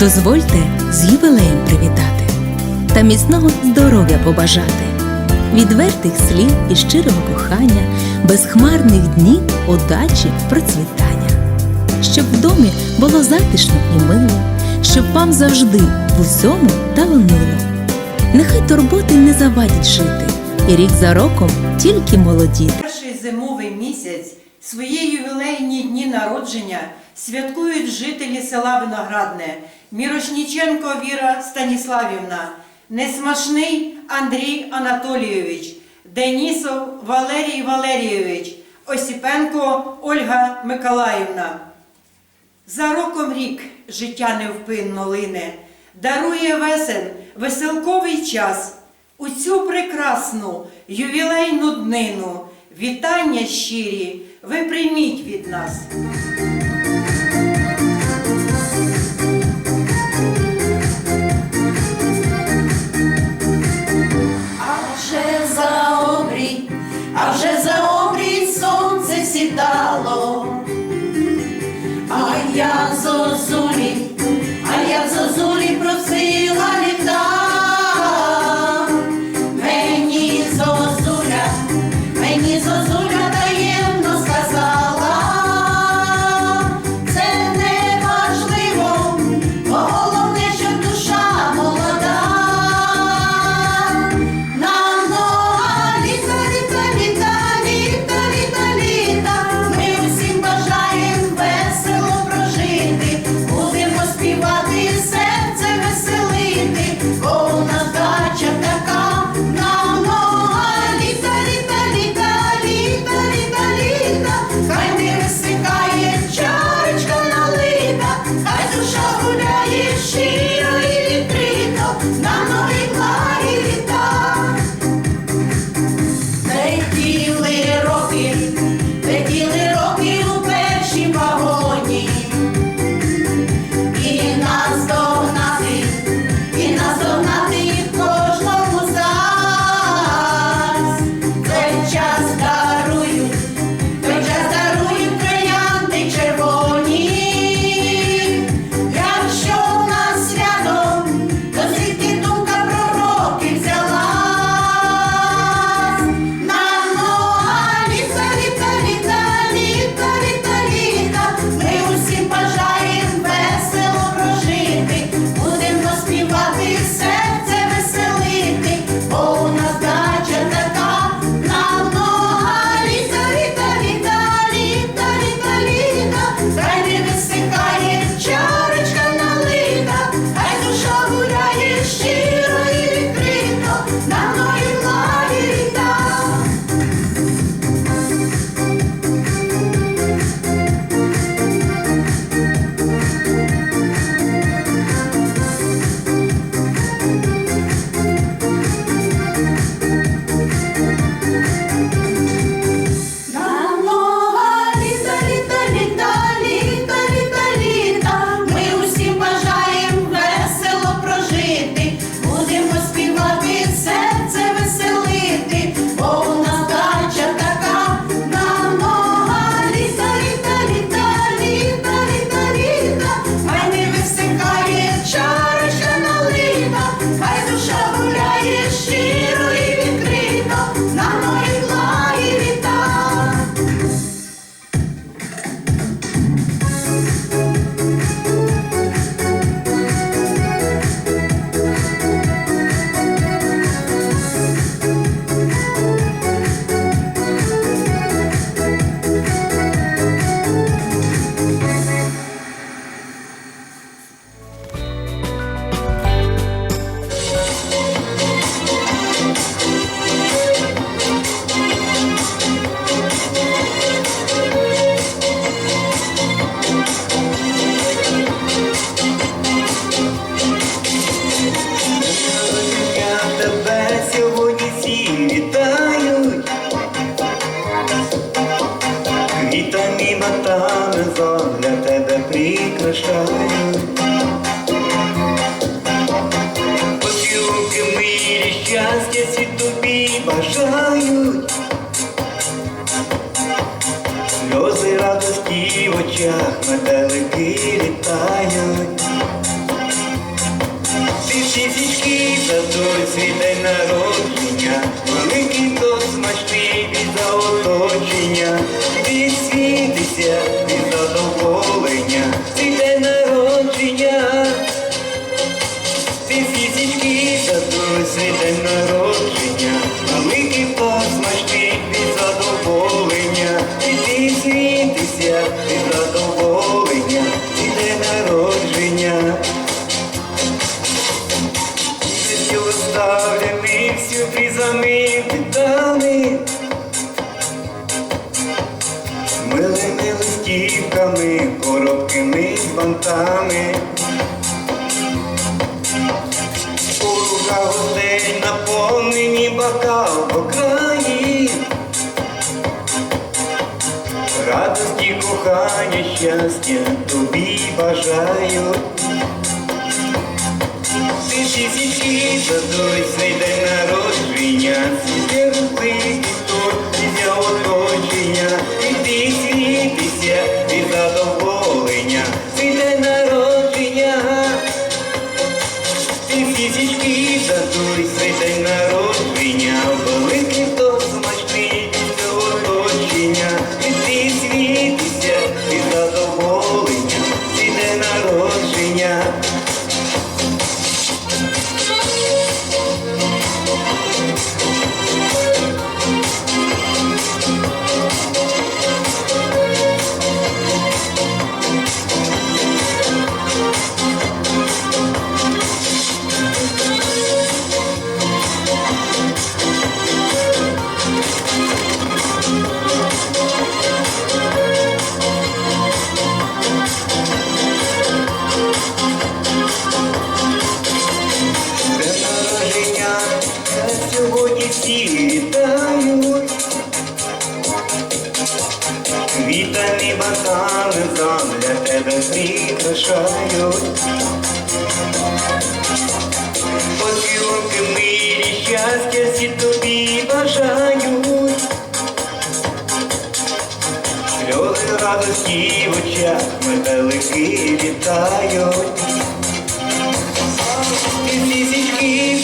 Дозвольте з ювілеєм привітати та міцного здоров'я побажати, відвертих слів і щирого кохання, безхмарних днів, удачі, процвітання, щоб в домі було затишно і мило, щоб вам завжди в усьому таланило. Нехай турботи не завадять жити, і рік за роком тільки молодіти. Перший зимовий місяць свої ювілейні дні народження святкують жителі села Виноградне Мірошніченко Віра Станіславівна, Несмашний Андрій Анатолійович, Денісов Валерій Валерійович, Осіпенко Ольга Миколаївна. За роком рік життя невпинно лине, дарує весен веселковий час. У цю прекрасну ювілейну днину вітання щирі ви прийміть від нас. Бажають сльози радості в очах метелики літають, Свічі свічки задоль свій день народження, великий то смачний від заоточення. Милими листівками, коробками з бантами. У руках гостей наповнені бокал по краї. Радості, кохання, щастя тобі бажаю. Ти тисячі за той свій день народження, світлі великий задоволення, день народження. Ти фізички за той свій день народження, великий то смачний для оточення, і ти світися задоволення, день народження. Прикрашають. Поцілунки милі, щастя всі тобі бажають. Сльози радості в очах, метелики літають. І фізички